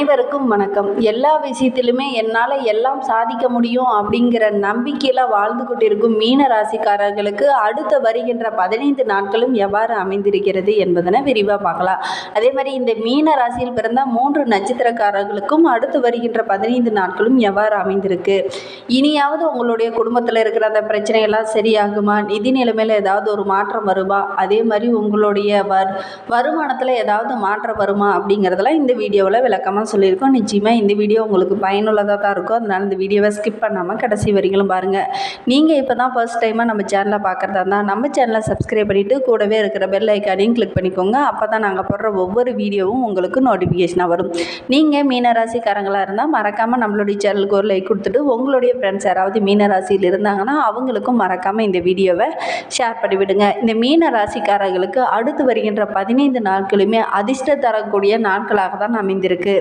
அனைவருக்கும் வணக்கம். எல்லா விஷயத்திலுமே என்னால் எல்லாம் சாதிக்க முடியும் அப்படிங்கிற நம்பிக்கையில் வாழ்ந்து கொண்டிருக்கும் மீன ராசிக்காரர்களுக்கு அடுத்து வருகின்ற பதினைந்து நாட்களும் எவ்வாறு அமைந்திருக்கிறது என்பதனை விரிவாக பார்க்கலாம். அதே மாதிரி இந்த மீன ராசியில் பிறந்த மூன்று நட்சத்திரக்காரர்களுக்கும் அடுத்து வருகின்ற பதினைந்து நாட்களும் எவ்வாறு அமைந்திருக்கு? இனியாவது உங்களுடைய குடும்பத்தில் இருக்கிற அந்த பிரச்சனையெல்லாம் சரியாகுமா? நிதி நிலைமையில் ஏதாவது ஒரு மாற்றம் வருமா? அதே மாதிரி உங்களுடைய வர் வருமானத்தில் ஏதாவது மாற்றம் வருமா? அப்படிங்கிறதெல்லாம் இந்த வீடியோவில் விளக்கமாக சொல்லியிருக்கோம். நிச்சயமாக இந்த வீடியோ உங்களுக்கு பயனுள்ளதாக தான் இருக்கும். அதனால் இந்த வீடியோவை ஸ்கிப் பண்ணாமல் கடைசி வரைகளும் பாருங்கள் நீங்கள் இப்போ தான் ஃபர்ஸ்ட் டைமாக நம்ம சேனலை பார்க்குறதா இருந்தால் நம்ம சேனலை சப்ஸ்கிரைப் பண்ணிவிட்டு கூடவே இருக்கிற பெல் ஐக்கானையும் கிளிக் பண்ணிக்கோங்க. அப்போ தான் நாங்கள் போடுற ஒவ்வொரு வீடியோவும் உங்களுக்கு நோட்டிஃபிகேஷனாக வரும். நீங்கள் மீனராசிக்காரங்களாக இருந்தால் மறக்காமல் நம்மளுடைய சேனலுக்கு ஒரு லைக் கொடுத்துட்டு உங்களுடைய ஃப்ரெண்ட்ஸ் யாராவது மீனராசியில் இருந்தாங்கன்னா அவங்களுக்கும் மறக்காமல் இந்த வீடியோவை ஷேர் பண்ணிவிடுங்க இந்த மீன ராசிக்காரர்களுக்கு அடுத்து வருகின்ற பதினைந்து நாட்களுமே அதிர்ஷ்ட தரக்கூடிய நாட்களாக தான் அமைந்திருக்கு.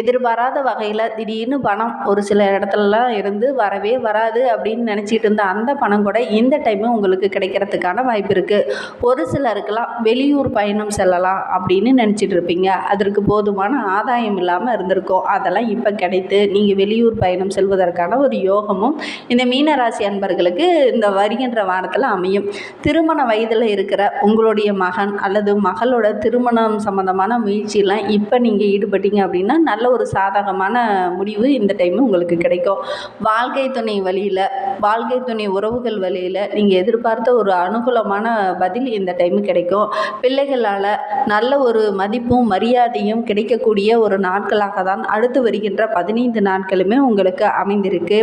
எதிர்பாராத வகையில் திடீர்னு பணம் ஒரு சில இடத்துலலாம் இருந்து வரவே வராது அப்படின்னு நினச்சிட்டு இருந்த அந்த பணம் கூட இந்த டைமு உங்களுக்கு கிடைக்கிறதுக்கான வாய்ப்பு இருக்குது ஒரு சிலருக்கெல்லாம் வெளியூர் பயணம் செல்லலாம் அப்படின்னு நினச்சிட்டு இருப்பீங்க. அதற்கு போதுமான ஆதாயம் இல்லாமல் இருந்திருக்கும். அதெல்லாம் இப்போ கிடைத்து நீங்கள் வெளியூர் பயணம் செல்வதற்கான ஒரு யோகமும் இந்த மீனராசி அன்பர்களுக்கு இந்த வருகின்ற வாரத்தில் அமையும். திருமண வயதில் இருக்கிற உங்களுடைய மகன் அல்லது மகளோட திருமணம் சம்மந்தமான முயற்சியெல்லாம் இப்போ நீங்கள் ஈடுபட்டீங்க அப்படின்னா நல்ல ஒரு சாதகமான முடிவு இந்த டைமு உங்களுக்கு கிடைக்கும். வாழ்க்கை துணை வழியில் வாழ்க்கை துணை உறவுகள் வழியில் நீங்கள் எதிர்பார்த்த ஒரு அனுகூலமான பதில் இந்த டைமு கிடைக்கும். பிள்ளைகளால் நல்ல ஒரு மதிப்பும் மரியாதையும் கிடைக்கக்கூடிய ஒரு நாட்களாக தான் அடுத்து வருகின்ற பதினைந்து நாட்களுமே உங்களுக்கு அமைந்திருக்கு.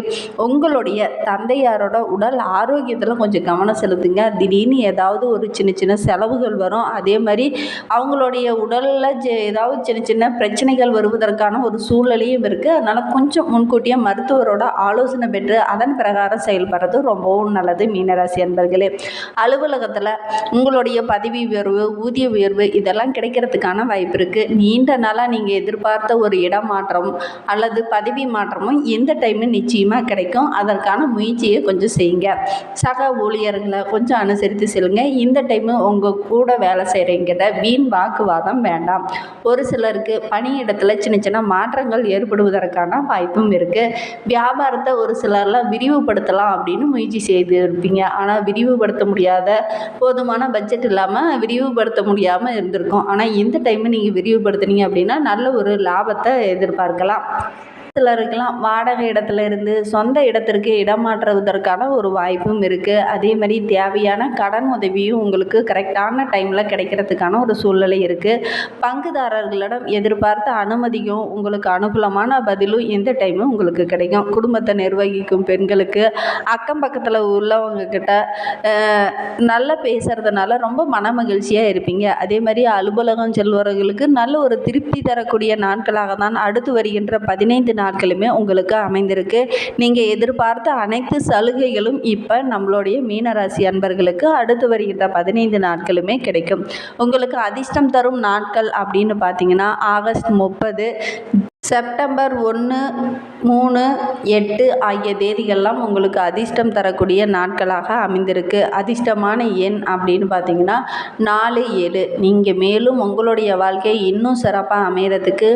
உங்களுடைய தந்தையாரோட உடல் ஆரோக்கியத்தில் கொஞ்சம் கவனம் செலுத்துங்க. திடீர்னு ஏதாவது ஒரு சின்ன சின்ன செலவுகள் வரும். அதே மாதிரி அவங்களுடைய உடலில் ஏதாவது சின்ன சின்ன பிரச்சனைகள் வருவதற்கான ஒரு சூழ்நிலையும் இருக்குது அதனால் கொஞ்சம் முன்கூட்டியே மருத்துவரோட ஆலோசனை பெற்று அதன் பிரகாரம் செயல்படுறது ரொம்பவும் நல்லது மீனராசி அன்பர்களே. அலுவலகத்தில் உங்களுடைய பதவி உயர்வு ஊதிய உயர்வு இதெல்லாம் கிடைக்கிறதுக்கான வாய்ப்பு இருக்குது நீண்ட நாளாக நீங்கள் எதிர்பார்த்த ஒரு இடமாற்றம் அல்லது பதவி மாற்றமும் எந்த டைமு நிச்சயமாக கிடைக்கும். அதற்கான முயற்சியை கொஞ்சம் செய்யுங்க. சக ஊழியர்களை கொஞ்சம் அனுசரித்து செல்லுங்க. இந்த டைமு உங்கள் கூட வேலை செய்கிறீங்கிற வீண் வாக்குவாதம் வேண்டாம். ஒரு சிலருக்கு பணியிடத்தில் சின்ன சின்ன மாற்றங்கள் ஏற்படுவதற்கான வாய்ப்பும் இருக்குது வியாபாரத்தை ஒரு சிலரில் விரிவுபடுத்தலாம். அப்படின்னு முயற்சி செய்து இருப்பீங்க ஆனால் விரிவுபடுத்த முடியாத போதுமான பட்ஜெட் இல்லாமல் விரிவுபடுத்த முடியாமல் இருந்திருக்கும். ஆனால் இந்த டைமு நீங்கள் விரிவுபடுத்துனீங்க அப்படின்னா நல்ல ஒரு லாபத்தை எதிர்பார்க்கலாம். சிலருக்கெல்லாம் வாடகை இடத்துல இருந்து சொந்த இடத்திற்கு இடமாற்றுவதற்கான ஒரு வாய்ப்பும் இருக்குது அதே மாதிரி தேவையான கடன் உதவியும் உங்களுக்கு கரெக்டான டைமில் கிடைக்கிறதுக்கான ஒரு சூழ்நிலை இருக்குது பங்குதாரர்களிடம் எதிர்பார்த்த அனுமதியும் உங்களுக்கு அனுகூலமான பதிலும் எந்த டைமும் உங்களுக்கு கிடைக்கும். குடும்பத்தை நிர்வகிக்கும் பெண்களுக்கு அக்கம் பக்கத்தில் உள்ளவங்க கிட்ட நல்லா பேசுகிறதுனால ரொம்ப மன மகிழ்ச்சியாக இருப்பீங்க. அதே மாதிரி அலுவலகம் செல்வர்களுக்கு நல்ல ஒரு திருப்தி தரக்கூடிய நாட்களாக தான் அடுத்து வருகின்ற பதினைந்து நாள் நாட்களுமே உங்களுக்கு அமைந்திருக்கு. நீங்கள் எதிர்பார்த்த அனைத்து சலுகைகளும் இப்போ நம்மளுடைய மீனராசி அன்பர்களுக்கு அடுத்து வருகின்ற பதினைந்து நாட்களுமே கிடைக்கும். உங்களுக்கு அதிர்ஷ்டம் தரும் நாட்கள் அப்படின்னு பார்த்தீங்கன்னா ஆகஸ்ட் முப்பது செப்டம்பர் ஒன்று மூணு எட்டு ஆகிய தேதிகள்லாம் உங்களுக்கு அதிர்ஷ்டம் தரக்கூடிய நாட்களாக அமைந்திருக்கு. அதிர்ஷ்டமான எண் அப்படின்னு பார்த்தீங்கன்னா நாலு ஏழு. நீங்கள் மேலும் உங்களுடைய வாழ்க்கை இன்னும் சிறப்பாக அமையறதுக்கு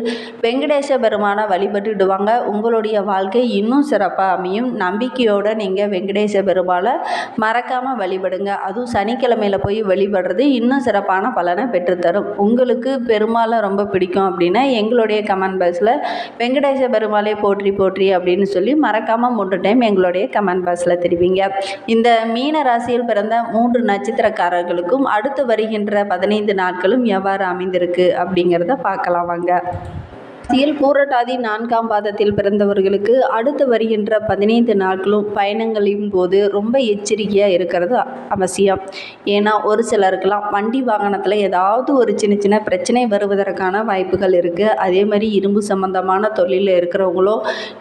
வெங்கடேச பெருமானை வழிபட்டுடுவாங்க உங்களுடைய வாழ்க்கை இன்னும் சிறப்பாக அமையும். நம்பிக்கையோடு நீங்கள் வெங்கடேச பெருமாளை மறக்காமல் வழிபடுங்க. அதுவும் சனிக்கிழமையில் போய் வழிபடுறது இன்னும் சிறப்பான பலனை பெற்றுத்தரும். உங்களுக்கு பெருமாளை ரொம்ப பிடிக்கும் அப்படின்னா எங்களுடைய கமெண்ட் பாக்ஸில் வெங்கடேச பெருமாளை போற்றி போற்றி அப்படின்னு சொல்லி மறக்காமல் மூன்று டைம் எங்களுடைய கமெண்ட் பாக்ஸில் தெரிவிங்க. இந்த மீன ராசியில் பிறந்த மூன்று நட்சத்திரக்காரர்களுக்கும் அடுத்து வருகின்ற பதினைந்து நாட்களும் எவ்வாறு அமைந்திருக்கு அப்படிங்கிறத பார்க்கலாம் வாங்க. ராசியில் பூரட்டாதி நான்காம் பாதத்தில் பிறந்தவர்களுக்கு அடுத்து வருகின்ற பதினைந்து நாட்களும் பயணங்களின் போது ரொம்ப எச்சரிக்கையாக இருக்கிறது அவசியம். ஏன்னா ஒரு சிலருக்கெல்லாம் வண்டி வாகனத்தில் ஏதாவது ஒரு சின்ன சின்ன பிரச்சனை வருவதற்கான வாய்ப்புகள் இருக்குது அதே மாதிரி இரும்பு சம்மந்தமான தொழிலில் இருக்கிறவங்களோ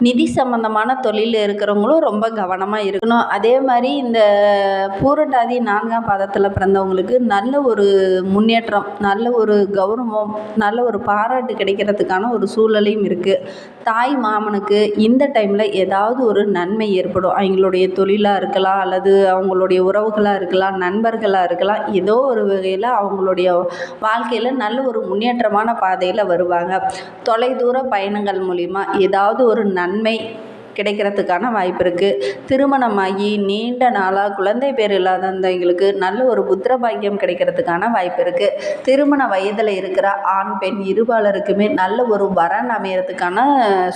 நிதி சம்மந்தமான தொழிலில் இருக்கிறவங்களும் ரொம்ப கவனமாக இருக்கணும். அதே மாதிரி இந்த பூரட்டாதி நான்காம் பாதத்தில் பிறந்தவங்களுக்கு நல்ல ஒரு முன்னேற்றம் நல்ல ஒரு கௌரவம் நல்ல ஒரு பாராட்டு கிடைக்கிறதுக்கான ஒரு சூழலையும் இருக்குது தாய் மாமனுக்கு இந்த டைமில் ஏதாவது ஒரு நன்மை ஏற்படும். அவங்களுடைய தொழிலாக இருக்கலாம் அல்லது அவங்களுடைய உறவுகளாக இருக்கலாம் நண்பர்களாக இருக்கலாம் ஏதோ ஒரு வகையில் அவங்களுடைய வாழ்க்கையில் நல்ல ஒரு முன்னேற்றமான பாதையில் வருவாங்க. தொலைதூர பயணங்கள் மூலிமா ஏதாவது ஒரு நன்மை கிடைக்கிறதுக்கான வாய்ப்பு இருக்குது திருமணமாகி நீண்ட நாளாக குழந்தை பேர் இல்லாதவங்களுக்கு நல்ல ஒரு புத்திர பாக்கியம் கிடைக்கிறதுக்கான வாய்ப்பு இருக்குது திருமண வயதில் இருக்கிற ஆண் பெண் இருபாலருக்குமே நல்ல ஒரு வரன் அமையறதுக்கான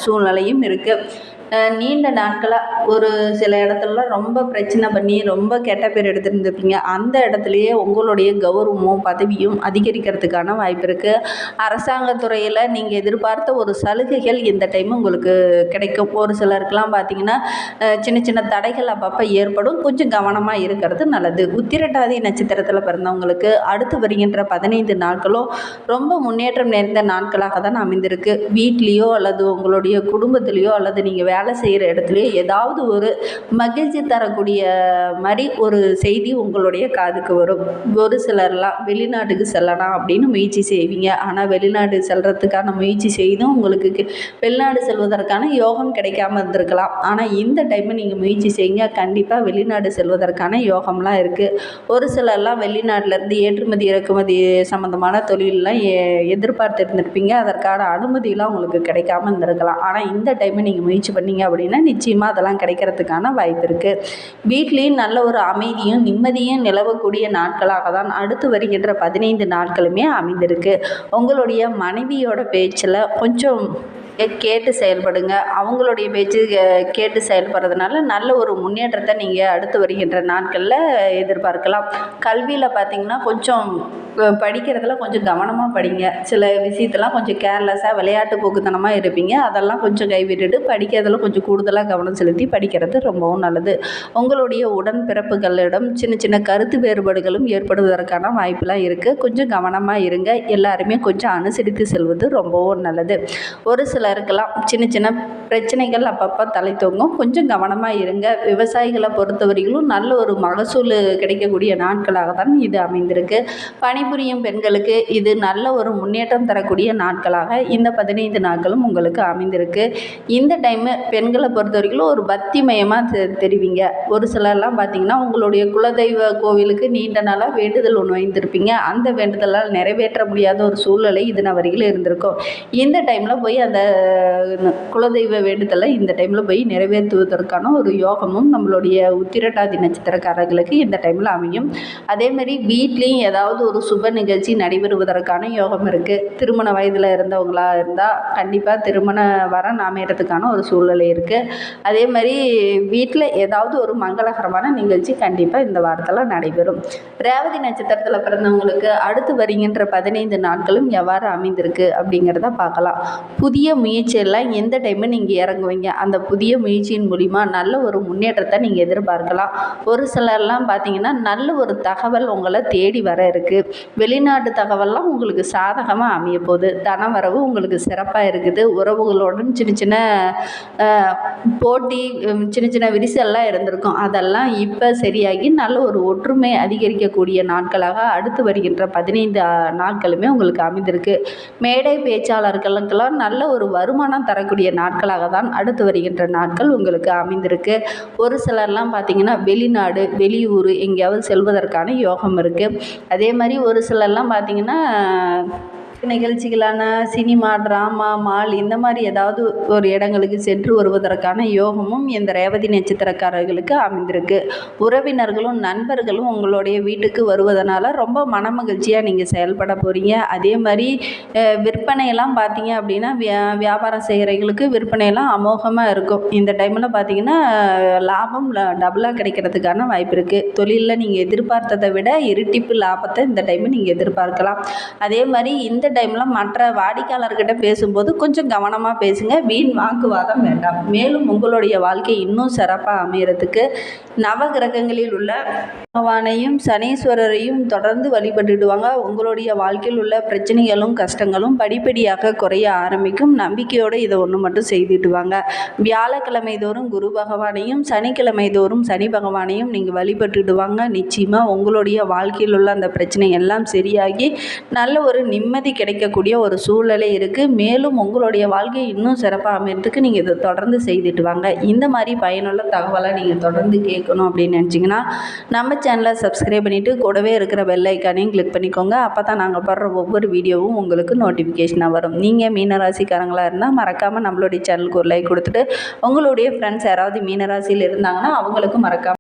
சூழ்நிலையும் இருக்குது நீண்ட நாட்களாக ஒரு சில இடத்துலலாம் ரொம்ப பிரச்சனை பண்ணி ரொம்ப கெட்ட பேர் எடுத்துருந்துருப்பீங்க. அந்த இடத்துலையே உங்களுடைய கௌரவமும் பதவியும் அதிகரிக்கிறதுக்கான வாய்ப்பு இருக்குது அரசாங்கத்துறையில் நீங்கள் எதிர்பார்த்த ஒரு சலுகைகள் இந்த டைம் உங்களுக்கு கிடைக்கும். ஒரு சிலருக்கெலாம் பார்த்தீங்கன்னா சின்ன சின்ன தடைகள் அப்பப்போ ஏற்படும். கொஞ்சம் கவனமாக இருக்கிறது நல்லது. உத்திரட்டாதி நட்சத்திரத்தில் பிறந்தவங்களுக்கு அடுத்து வருகின்ற பதினைந்து நாட்களும் ரொம்ப முன்னேற்றம் நிறைந்த நாட்களாக தான் அமைந்திருக்கு. வீட்லேயோ அல்லது உங்களுடைய குடும்பத்திலேயோ அல்லது நீங்கள் வேலை செய்கிற இடத்துலையோ ஏதாவது ஒரு மகிழ்ச்சி தரக்கூடிய மாதிரி ஒரு செய்தி உங்களுடைய காதுக்கு வரும். ஒரு சிலர்லாம் வெளிநாட்டுக்கு செல்லலாம் அப்படின்னு முயற்சி செய்வீங்க. ஆனால் வெளிநாடு செல்கிறதுக்கான முயற்சி செய்தும் உங்களுக்கு வெளிநாடு செல்வதற்கான யோகம் கிடைக்காம இருந்திருக்கலாம் ஆனால் இந்த டைம் நீங்கள் முயற்சி செய்யுங்க. கண்டிப்பாக வெளிநாடு செல்வதற்கான யோகம்லாம் இருக்குது ஒரு சிலர்லாம் வெளிநாட்டிலேருந்து ஏற்றுமதி இறக்குமதி சம்மந்தமான தொழிலெலாம் எ எதிர்பார்த்து இருந்திருப்பீங்க அதற்கான அனுமதியெலாம் உங்களுக்கு கிடைக்காம இருந்திருக்கலாம். ஆனால் இந்த டைம் நீங்கள் முயற்சி பண்ணீங்க அப்படின்னா நிச்சயமாக அதெல்லாம் கிடைக்கிறதுக்கான வாய்ப்பு இருக்குது வீட்லேயும் நல்ல ஒரு அமைதியும் நிம்மதியும் நிலவக்கூடிய நாட்களாக தான் அடுத்து வருகின்ற பதினைந்து நாட்களுமே அமைந்திருக்கு. உங்களுடைய மனைவியோட பேச்சில் கொஞ்சம் கேட்டு செயல்படுங்க. அவங்களுடைய பேச்சு கேட்டு செயல்படுறதுனால நல்ல ஒரு முன்னேற்றத்தை நீங்கள் அடுத்து வருகின்ற நாட்களில் எதிர்பார்க்கலாம். கல்வியில் பார்த்தீங்கன்னா கொஞ்சம் படிக்கிறதுல கொஞ்சம் கவனமாக படிங்க. சில விஷயத்தெல்லாம் கொஞ்சம் கேர்லெஸ்ஸாக விளையாட்டு போக்குத்தனமாக இருப்பீங்க. அதெல்லாம் கொஞ்சம் கைவிட்டுட்டு படிக்கிறதுல கொஞ்சம் கூடுதலாக கவனம் செலுத்தி படிக்கிறது ரொம்பவும் நல்லது. உங்களுடைய உடன்பிறப்புகளிடம் சின்ன சின்ன கருத்து வேறுபாடுகளும் ஏற்படுவதற்கான வாய்ப்பெலாம் இருக்குது கொஞ்சம் கவனமாக இருங்க. எல்லாருமே கொஞ்சம் அனுசரித்து செல்வது ரொம்பவும் நல்லது. ஒரு சில இருக்கலாம். சின்ன சின்ன பிரச்சனைகள் அப்பப்போ தலை தூங்கும். கொஞ்சம் கவனமாக இருங்க. விவசாயிகளை பொறுத்தவரையிலும் நல்ல ஒரு மகசூல் கிடைக்கக்கூடிய நாட்களாக தான் இது அமைந்திருக்கு. பணிபுரியும் பெண்களுக்கு இது நல்ல ஒரு முன்னேற்றம் தரக்கூடிய நாட்களாக இந்த பதினைந்து நாட்களும் உங்களுக்கு அமைந்திருக்கு. இந்த டைமு பெண்களை பொறுத்தவரைக்கும் ஒரு பக்திமயமாக தெ தெரிவிங்க. ஒரு சிலர்லாம் பார்த்தீங்கன்னா உங்களுடைய குலதெய்வ கோவிலுக்கு நீண்ட நாளாக வேண்டுதல் ஒன்று வைத்திருப்பீங்க. அந்த வேண்டுதலால் நிறைவேற்ற முடியாத ஒரு சூழ்நிலை இது நான் வரையில் இருந்திருக்கும். இந்த டைமில் போய் அந்த குலதெய்வ வேண்டுதலை இந்த டைமில் போய் நிறைவேற்றுவதற்கான ஒரு யோகமும் நம்மளுடைய உத்திரட்டாதி நட்சத்திரக்காரர்களுக்கு இந்த டைமில் அமையும். அதேமாரி வீட்லேயும் ஏதாவது ஒரு சுப நிகழ்ச்சி நடைபெறுவதற்கான யோகம் இருக்குது திருமண வயதில் இருந்தவங்களாக இருந்தால் கண்டிப்பாக திருமண வரம் அமையறதுக்கான ஒரு சூழ்நிலை இருக்குது அதே மாதிரி வீட்டில் ஏதாவது ஒரு மங்களகரமான நிகழ்ச்சி கண்டிப்பாக இந்த வாரத்தில் நடைபெறும். ரேவதி நட்சத்திரத்தில் பிறந்தவங்களுக்கு அடுத்து வருகின்ற பதினைந்து நாட்களும் எவ்வாறு அமைந்திருக்கு அப்படிங்கிறத பார்க்கலாம். புதிய முயற்சியெல்லாம் எந்த டைமு நீங்கள் இறங்குவீங்க? அந்த புதிய முயற்சியின் மூலிமா நல்ல ஒரு முன்னேற்றத்தை நீங்கள் எதிர்பார்க்கலாம். ஒரு சிலர்லாம் பார்த்தீங்கன்னா நல்ல ஒரு தகவல் உங்களை தேடி வர இருக்குது வெளிநாட்டு தகவல்லாம் உங்களுக்கு சாதகமாக அமைய போகுது. தனவரவு உங்களுக்கு சிறப்பாக இருக்குது. உறவுகளுடன் சின்ன சின்ன போட்டி சின்ன சின்ன விரிசல்லாம் இருந்திருக்கும். அதெல்லாம் இப்போ சரியாகி நல்ல ஒரு ஒற்றுமை அதிகரிக்கக்கூடிய நாட்களாக அடுத்து வருகின்ற பதினைந்து நாட்களுமே உங்களுக்கு அமைந்திருக்கு. மேடை பேச்சாளர்களுக்கெல்லாம் நல்ல ஒரு வருமானம் தரக்கூடிய நாட்களாக தான் அடுத்து வருகின்ற நாட்கள் உங்களுக்கு அமைந்திருக்கு. ஒரு சிலர்லாம் பார்த்தீங்கன்னா வெளிநாடு வெளியூர் எங்கேயாவது செல்வதற்கான யோகம் இருக்குது அதே மாதிரி ஒரு சிலர்லாம் பார்த்தீங்கன்னா நிகழ்ச்சிகளான சினிமா ட்ராமா மால் இந்த மாதிரி ஏதாவது ஒரு இடங்களுக்கு சென்று வருவதற்கான யோகமும் இந்த ரேவதி நட்சத்திரக்காரர்களுக்கு அமைந்திருக்கு. உறவினர்களும் நண்பர்களும் உங்களுடைய வீட்டுக்கு வருவதனால ரொம்ப மனமகிழ்ச்சியாக நீங்கள் செயல்பட போகிறீங்க அதே மாதிரி விற்பனையெல்லாம் பார்த்தீங்க அப்படின்னா வியா வியாபாரம் செய்கிறவங்களுக்கு விற்பனையெல்லாம் அமோகமாக இருக்கும். இந்த டைமில் பார்த்தீங்கன்னா லாபம் டபுளாக கிடைக்கிறதுக்கான வாய்ப்பு இருக்குது தொழிலில் நீங்கள் எதிர்பார்த்ததை விட இரட்டிப்பு லாபத்தை இந்த டைமில் நீங்கள் எதிர்பார்க்கலாம். அதே மாதிரி இந்த டைமில் மற்ற வாடிக்கையாளர்கிட்ட பேசும்போது கொஞ்சம் கவனமாக பேசுங்க. வீண் வாக்குவாதம் வேண்டாம். மேலும் உங்களுடைய வாழ்க்கை இன்னும் சிறப்பாக அமையறதுக்கு நவகிரகங்களில் உள்ள பகவானையும் சனீஸ்வரரையும் தொடர்ந்து வழிபட்டுடுவாங்க. உங்களுடைய வாழ்க்கையில் உள்ள பிரச்சனைகளும் கஷ்டங்களும் படிப்படியாக குறைய ஆரம்பிக்கும். நம்பிக்கையோடு இதை ஒன்று மட்டும் செய்துடுவாங்க. வியாழக்கிழமை தோறும் குரு பகவானையும் சனிக்கிழமை தோறும் சனி பகவானையும் நீங்கள் வழிபட்டுடுவாங்க. நிச்சயமாக உங்களுடைய வாழ்க்கையில் உள்ள அந்த பிரச்சனை எல்லாம் சரியாகி நல்ல ஒரு நிம்மதி கிடைக்கக்கூடிய ஒரு சூழ்நிலை இருக்குது மேலும் உங்களுடைய வாழ்க்கை இன்னும் சிறப்பாக அமையறதுக்கு நீங்கள் இதை தொடர்ந்து செய்துட்டு வாங்க. இந்த மாதிரி பயனுள்ள தகவலை நீங்கள் தொடர்ந்து கேட்கணும் அப்படின்னு நினச்சிங்கன்னா நம்ம சேனலை சப்ஸ்கிரைப் பண்ணிவிட்டு கூடவே இருக்கிற பெல் ஐக்கானையும் கிளிக் பண்ணிக்கோங்க. அப்போ தான் நாங்கள் போடுற ஒவ்வொரு வீடியோவும் உங்களுக்கு நோட்டிஃபிகேஷனாக வரும். நீங்கள் மீனராசிக்காரங்களாக இருந்தால் மறக்காமல் நம்மளுடைய சேனலுக்கு ஒரு லைக் கொடுத்துட்டு உங்களுடைய ஃப்ரெண்ட்ஸ் யாராவது மீனராசியில் இருந்தாங்கன்னா அவங்களுக்கும் மறக்காமல்